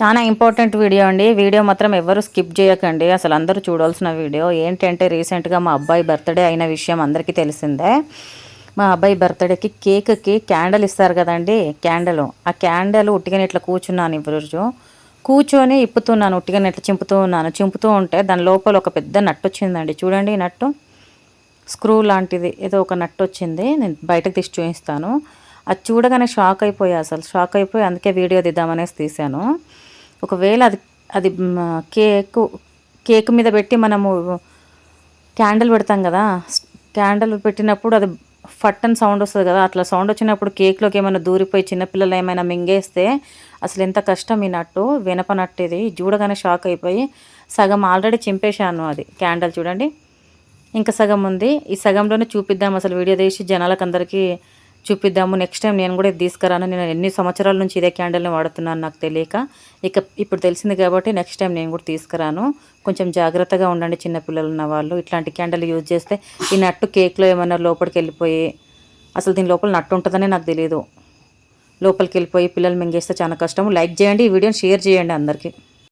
చాలా important video అండి. Video మాత్రం ఎవరు స్కిప్ చేయకండి. అసలు అందరూ చూడాల్సిన వీడియో. ఏంటంటే రీసెంట్గా మా అబ్బాయి బర్త్డే అయిన విషయం అందరికీ తెలిసిందే. మా అబ్బాయి బర్త్డేకి కేక్కి క్యాండిల్ ఇస్తారు కదండి క్యాండిల్. ఆ క్యాండిల్ ఉట్టిగానే ఇట్లా కూర్చున్నాను రోజు కూర్చొని ఇప్పుతున్నాను ఉట్టిగానే ఇట్లా చింపుతూ ఉన్నాను చింపుతూ ఉంటే దాని లోపల ఒక పెద్ద నట్టు వచ్చిందండి. చూడండి ఈ నట్టు. స్క్రూ లాంటిది ఏదో ఒక నట్టు వచ్చింది. నేను బయటకు తీసి చూపిస్తాను. అది చూడగానే షాక్ అయిపోయా అసలు. షాక్ అయిపోయి అందుకే వీడియో దిద్దామనేసి తీశాను. ఒకవేళ అది అది కేకు కేక్ మీద పెట్టి మనము క్యాండిల్ పెడతాం కదా క్యాండిల్ పెట్టినప్పుడు అది ఫట్ అని సౌండ్ వస్తుంది కదా అట్లా సౌండ్ వచ్చినప్పుడు కేక్లోకి ఏమైనా దూరిపోయి చిన్నపిల్లలు ఏమైనా మింగేస్తే అసలు ఎంత కష్టం ఈ నట్టు వెనప నట్టు ఇది చూడగానే షాక్ అయిపోయి సగం ఆల్రెడీ చింపేశాను అది క్యాండిల్ చూడండి. ఇంకా సగం ఉంది. ఈ సగంలోనే చూపిద్దాం అసలు వీడియో తీసి జనాలకు అందరికీ చూపిద్దాము. నెక్స్ట్ టైం నేను కూడా ఇది తీసుకురాను. నేను ఎన్ని సంవత్సరాల నుంచి ఇదే క్యాండిల్ని వాడుతున్నాను నాకు తెలియక ఇక ఇప్పుడు తెలిసింది కాబట్టి నెక్స్ట్ టైం నేను కూడా తీసుకురాను. కొంచెం జాగ్రత్తగా ఉండండి చిన్నపిల్లలు ఉన్న వాళ్ళు. ఇట్లాంటి క్యాండిల్ యూజ్ చేస్తే ఈ నట్టు కేక్లో ఏమైనా లోపలికి వెళ్ళిపోయి అసలు దీని లోపల నట్టు ఉంటుందనే నాకు తెలియదు లోపలికి వెళ్ళిపోయి పిల్లలు మింగేస్తే చాలా కష్టం లైక్ చేయండి ఈ వీడియోని షేర్ చేయండి అందరికీ.